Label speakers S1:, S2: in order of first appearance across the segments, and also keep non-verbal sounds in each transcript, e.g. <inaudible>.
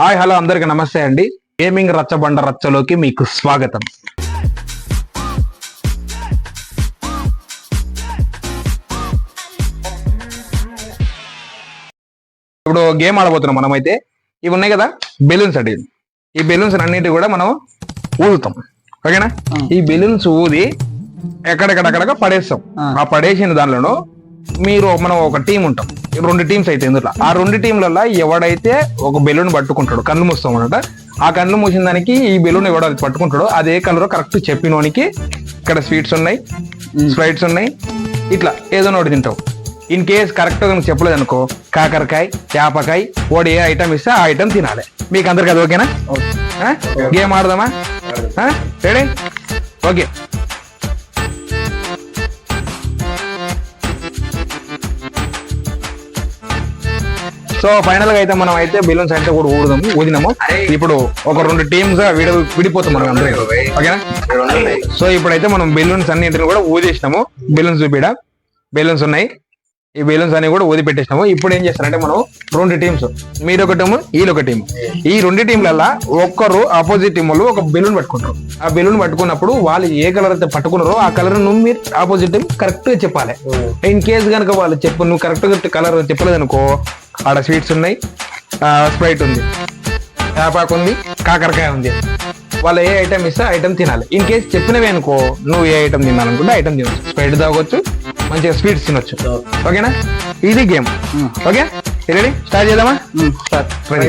S1: Hi hello అందరికి నమస్తే అండి. గేమింగ్ రచ్చబండ రచ్చలోకి మీకు స్వాగతం. ఇప్పుడు గేమ్ ఆడబోతున్నాం మనమైతే. ఇవి ఉన్నాయి కదా బెలూన్స్ అండి. ఈ బెలూన్స్ అన్నిటి కూడా మనం ఊదుతాం. ఓకేనా? ఈ బెలూన్స్ ఊది ఎక్కడెక్కడెక్కడ పడేస్తాం. ఆ పడేసిన దానిలోనూ మీరు మనం ఒక టీం ఉంటాం. రెండు టీమ్స్ అయితే ఇందులో. ఆ రెండు టీంలలో ఎవడైతే ఒక బెలూన్ పట్టుకుంటాడు కళ్ళు మూస్తాం అనమాట ఆ కళ్ళు మూసిన దానికి ఈ బెలూన్ ఎవడైతే పట్టుకుంటాడో అదే కలర్ కరెక్ట్ చెప్పినోనికి ఇక్కడ స్వీట్స్ ఉన్నాయి స్ప్రైట్స్ ఉన్నాయి ఇట్లా ఏదో ఒకటి తింటావు. ఇన్ కేస్ కరెక్ట్గా నువ్వు చెప్పలేదు అనుకో కాకరకాయ చేపకాయ ఓడి ఏ ఐటమ్ ఇస్తే ఆ ఐటమ్ తినాలి. మీకు అందరికి అది ఓకేనా? గేమ్ ఆడదామా? రెడీ? ఓకే. సో ఫైనల్గా అయితే మనం అయితే బెలూన్స్ అయితే కూడా ఊడదాము ఊదినాము. ఇప్పుడు ఒక రెండు టీమ్స్ విడి విడిపోతాం మనం అందరం. ఓకేనా? సో ఇప్పుడైతే మనం బెలూన్స్ అన్నింటిని కూడా ఊదేసినాము. బెలూన్స్ చూపిడ? బెలూన్స్ ఉన్నాయి. ఈ బెలూన్స్ అన్ని కూడా ఊది పెట్టేసినాము. ఇప్పుడు ఏం చేస్తారంటే మనం రెండు టీమ్స్ మీరు ఒక టీము వీళ్ళు ఒక టీం ఈ రెండు టీంలల్లో ఒక్కరు ఆపోజిట్ టీం వాళ్ళు ఒక బెలూన్ పట్టుకుంటారు. ఆ బెలూన్ పట్టుకున్నప్పుడు వాళ్ళు ఏ కలర్ అయితే పట్టుకున్నారో ఆ కలర్ నువ్వు మీరు ఆపోజిట్ టీం కరెక్ట్గా చెప్పాలి. ఇన్ కేస్ కనుక వాళ్ళు చెప్పు నువ్వు కరెక్ట్గా కలర్ చెప్పలేదు అనుకో ఆడ స్వీట్స్ ఉన్నాయి. స్ప్రైట్ ఉంది. వేపాకు ఉంది. కాకరకాయ ఉంది. వాళ్ళు ఏ ఐటమ్ ఇస్తే ఐటమ్ తినాలి. ఇన్ కేస్ చెప్పినవి అనుకో నువ్వు ఏ ఐటమ్ తినాలనుకుంటే ఐటమ్ తినొచ్చు. స్ప్రైట్ తాగొచ్చు. మంచిగా స్వీట్స్ తినొచ్చు. ఓకేనా? ఇది గేమ్ ఓకే? రెడీ స్టార్ట్ చేద్దామా? Ready.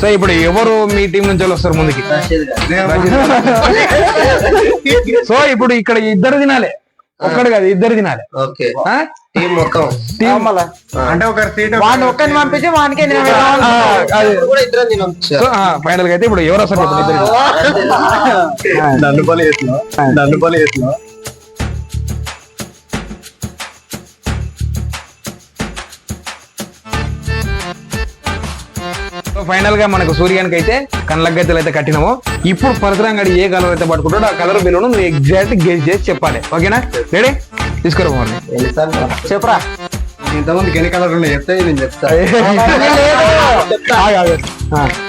S1: సో ఇప్పుడు ఎవరు మీ టీం నుంచి వస్తారు ముందుకి? సో <laughs> ఇప్పుడు ఇక్కడ ఇద్దరు తినాలి. ఒక్కడు కాదు ఇద్దరు తినాలి.
S2: ఓకే.
S1: ఆ?
S2: టీం మొత్తం.
S1: టీం
S3: అంటే ఒక సీట్
S4: వాడిని ఒక్కరిని పంపించి వానికి
S1: ఫైనల్గా అయితే ఇప్పుడు ఎవరు వస్తారు
S3: నన్ను పని చేస్తున్నావు. నన్ను పని చేస్తున్నావు.
S1: ఫైనల్గా మనకు సూర్యానికి అయితే కళ్ళ గద్దెలు అయితే కట్టినాము ఇప్పుడు పరశురాంగడి ఏ కలర్ అయితే పట్టుకుంటాడో ఆ కలర్ బిల్లును నువ్వు ఎగ్జాక్ట్ గెస్ చేసి చెప్పాలి ఓకేనా రెడీ తీసుకురా
S4: చెప్పురా
S3: ఇంతమందికి ఎన్ని కలర్ ఉన్నాయి చెప్తే నేను చెప్తా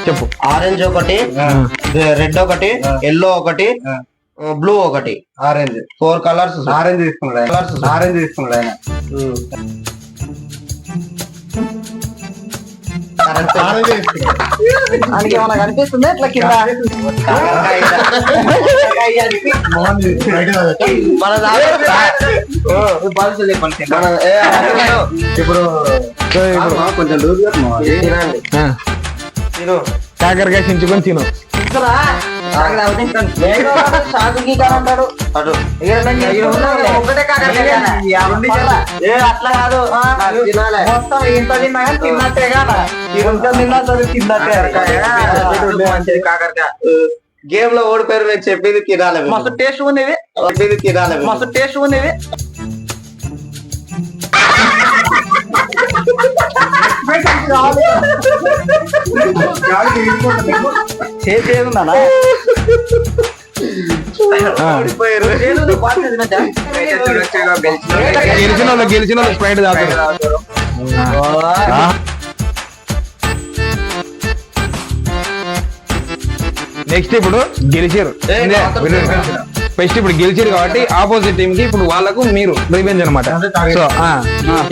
S1: చెప్పు
S2: ఆరెంజ్ ఒకటి రెడ్ ఒకటి ఎల్లో ఒకటి బ్లూ ఒకటి
S3: ఆరెంజ్
S2: ఫోర్ కలర్స్
S3: ఆరెంజ్ తీసుకున్నాడు
S2: కలర్స్
S3: ఆరెంజ్ తీసుకున్నాడు ఆయన
S4: ఇట్లా కింద?
S2: మన
S3: ఇప్పుడు కొంచెం లూజ్
S1: కాకరకాయ చించుకొని తిను.
S4: అంటాడు.
S2: అటు.
S4: అట్లా కాదు. మొత్తం తిన్నట్టే కాదా? తిన్నా చదువు తిన్నట్టే
S2: కాకరకాయ. గేమ్లో ఓడిపోయారు మీరు చెప్పింది తినాలి.
S4: మస్తు టేస్ట్ ఉంది ఇది
S2: చెప్పింది తినాలి.
S4: మస్తు టేస్ట్ ఉంది <laughs>
S1: గెలిచిన వాళ్ళు గెలిచిన వాళ్ళు స్ప్రైట్ తాగుతారు. నెక్స్ట్ ఇప్పుడు గెలిచారు ఫస్ట్ ఇప్పుడు గెలిచారు కాబట్టి ఆపోజిట్ టీం కి ఇప్పుడు వాళ్ళకు మీరు రివెంజ్ అనమాట సో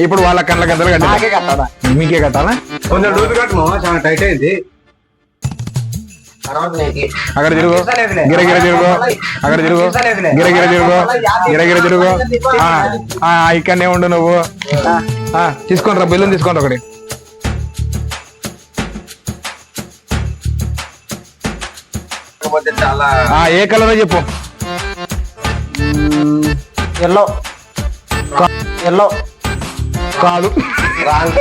S1: ఇప్పుడు వాళ్ళ కళ్ళ
S4: నాకే
S1: కట్టాలి? మీకే కట్టాలా?
S3: కొంచెం లూజ్ కట్టు మామ చాలా టైట్ అయింది.
S1: అక్కడ తిరుగు. గిర గిర తిరుగు. అక్కడ తిరుగు. గిర గిర తిరుగు. గిర గిర తిరుగు. ఇక్కడనే ఉండు నువ్వు. ఆ, తీసుకోండి రా బెలూన్ తీసుకోండి ఒకటి. ఏ కలర్ చెప్పు.
S4: ఎల్లో. ఎల్లో.
S1: కాదు.
S2: రాంగ్.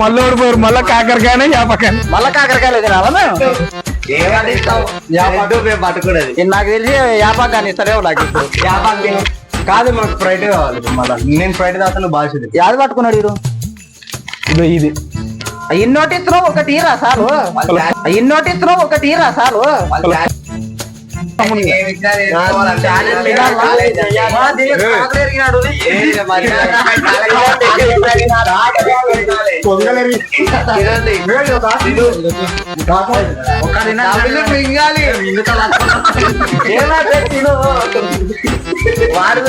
S1: మళ్ళీ ఓడిపోయారు. మళ్ళీ కాకరకాయనే చేపకాయనే
S4: మళ్ళా కాకరకాయలు
S2: పట్టుకునేది.
S4: ఇది నాకు తెలిసి యాపాకాన్ని ఇస్తారేమో నాకు ఇప్పుడు.
S3: కాదు మనకు స్ప్రైట్ కావాలి మళ్ళా. నేను స్ప్రైట్ తాగుతాను బాగా
S4: యాది పట్టుకున్నాడు ఇరు
S1: ఇదో ఇది.
S4: ఇన్నోటి ఇస్తున్నావు ఒకటి ఇరా చాలు ఇన్నోటి ఇస్తున్నావు ఒకటి ఇరా చాలు
S2: వాళ్ళు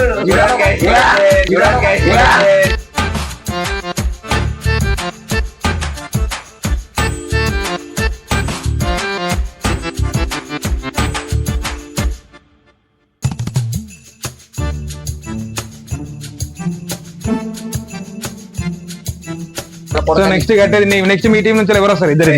S1: సో నెక్స్ట్ కట్టేది నెక్స్ట్ మీ టీం నుంచి ఎవరు వస్తారు? ఇద్దరు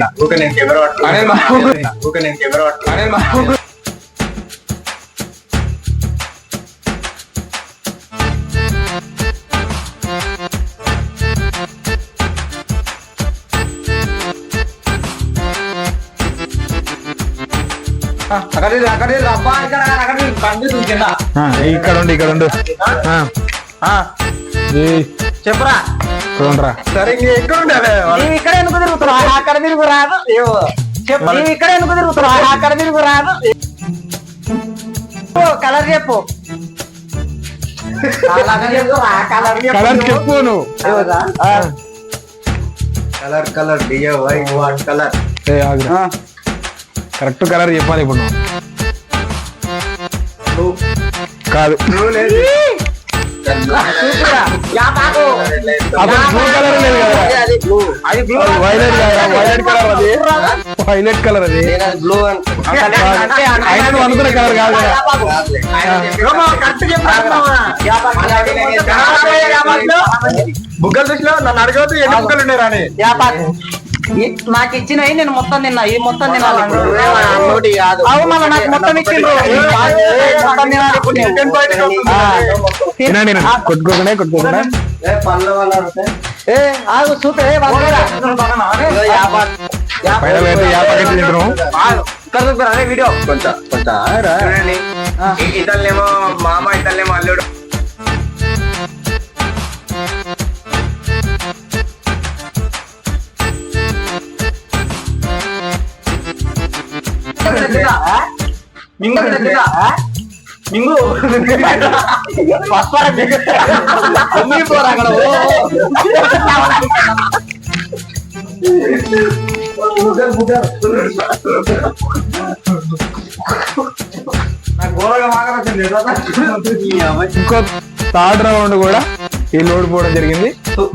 S4: ఇక్కడ
S1: ఉండు ఇక్కడ ఉండు.
S4: చెప్పురా.
S1: చూడండిరా
S3: సరే ఇంక ఎక్కడ ఉండాలి
S4: నీవు ఇక్కడ ఎందుకు తిరుగుతున్నావు? అక్కడ తిరుగు రాదు. ఏవో. చెప్పు నీవు ఇక్కడ ఎందుకు తిరుగుతున్నావు? అక్కడ తిరుగు రాదు. కలర్ చెప్పు. కలర్ చెప్పు ఆ కలర్ చెప్పు.
S1: కలర్ చెప్పు నువ్వు.
S4: ఏవోరా? ఆ.
S3: కలర్ కలర్ డియో వైట్ వాట్ కలర్.
S1: ఏ, ఆగురా. కరెక్ట్ కలర్ చెప్పాలి ఇప్పుడు నువ్వు. కాదు.
S4: యా బాబు.
S1: అసలు బ్లూ కలర్ లేదు కదా
S2: అది బ్లూ
S4: అది బ్లూ
S1: వైలెట్ వైలెట్ కలర్ అది వైలెట్ కలర్ అది
S2: బ్లూ
S4: అంటే
S1: అనుకున్న కలర్ కాదు
S3: బుగ్గలు నన్ను అడగవద్దు ఎన్ని బుగ్గలు ఉన్నాయి రాని
S4: నాకు ఇచ్చినవి నేను మొత్తం తిన్నా. ఈ మొత్తం తినాలి మళ్ళీ నాకు మొత్తం ఇచ్చిండ్రు. మొత్తం తినాలి ఇప్పుడు.
S1: తినండి కొట్టుకోకుండా కొట్టుకోకుండా
S2: ఏ
S4: ఆగు చూపే వీడియో.
S2: కొంచెం కొంచెం ఆరా.
S3: ఇతన్నేమో మామ ఇతన్నేమో అల్లుడు.
S4: మింగు మింగు వస్తారా మింగు
S2: కుమ్మిపోరా అక్కడ
S1: ఇంకో థర్డ్ రౌండ్ కూడా ఈ లోడ్ పోవడం జరిగింది.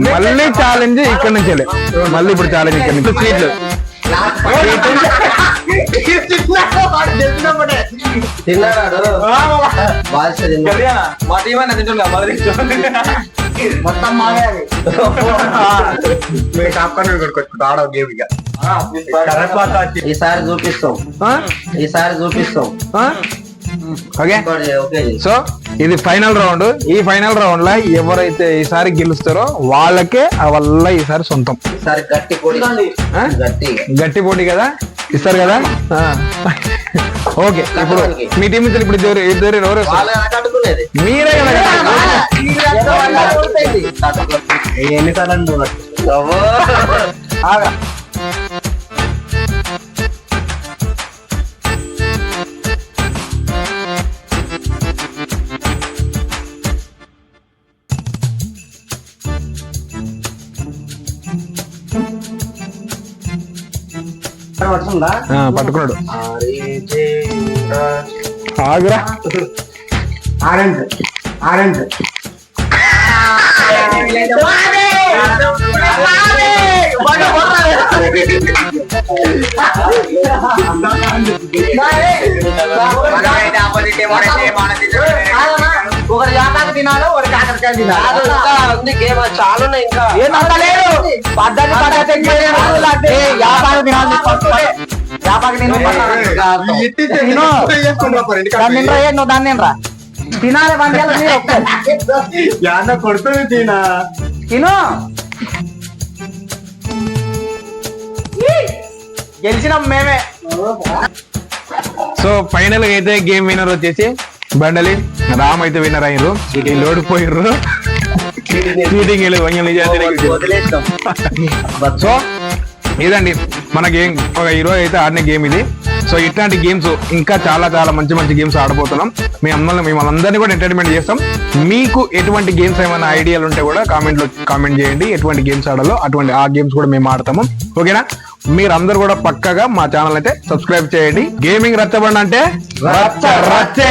S1: మళ్ళీ ఛాలెంజ్ ఇక్కడ నుంచి మళ్ళీ ఇప్పుడు ఛాలెంజ్ ఇక్కడ నుంచి. సీట్లు
S2: తిన్నాడు? బాధ్యత
S3: మా టీం అనేది తింటుందా మరి
S4: మొత్తం అది.
S3: మీరు ఆడవు గేమ్ ఇక. మాట వచ్చి
S2: ఈసారి చూపిస్తాం. ఈసారి చూపిస్తాం.
S1: ఓకే. సో ఇది ఫైనల్ రౌండ్ ఈ ఫైనల్ రౌండ్లో ఎవరైతే ఈసారి గెలుస్తారో వాళ్ళకే వల్ల ఈసారి సొంతం.
S2: ఈసారి గట్టి పొడి
S1: ఆ?
S2: గట్టి.
S1: గట్టి పోటీ కదా? ఇస్తారు కదా? ఆ. ఓకే ఇప్పుడు మీ టీం నుంచి ఇప్పుడు ఇద్దరు ఇద్దరు ఎవరు మీరే కదా
S3: ఎన్నిసార్లు
S1: పట్టుకున్నాడు. ఆగురా.
S3: Orange orange.
S4: ఒకటి యాపాకు తినాలి ఒకటి కాకరకాయ తినాలి.
S2: ఇంకా ఉంది గేమ్ చాలా ఉన్నాయి ఇంకా
S4: పద్ధతి పద్ధతి ఏ, నువ్వు దాన్ని తినరా తినాలి బండి మీరు ఒక్కరు.
S3: యాన్న కొడుతుంది తీనా.
S4: తిను గెలిచినాం మేమే.
S1: సో ఫైనల్గా అయితే గేమ్ విన్నర్ వచ్చేసి బండలి రామ్ అయితే విన్నర్ అయ్యారు వీళ్ళు ఓడిపోయారు చీటింగ్
S2: వదిలేస్తాం
S1: సో ఇదండి మన గేమ్. ఒక హీరో అయితే ఆడిన గేమ్ ఇది. సో ఇట్లాంటి గేమ్స్ ఇంకా చాలా చాలా మంచి మంచి గేమ్స్ ఆడబోతున్నాం. మీ అమ్మల్ని మిమ్మల్ని అందరినీ కూడా ఎంటర్టైన్మెంట్ చేస్తాం. మీకు ఎటువంటి గేమ్స్ ఏమైనా ఐడియాలు ఉంటే కూడా కామెంట్లో కామెంట్ చేయండి. ఎటువంటి గేమ్స్ ఆడాలో అటువంటి ఆ గేమ్స్ కూడా మేము ఆడతాము. ఓకేనా? మీరందరూ కూడా పక్కగా మా ఛానల్ అయితే సబ్స్క్రైబ్ చేయండి. గేమింగ్ రచ్చబండి అంటే రచ్చ రచ్చే.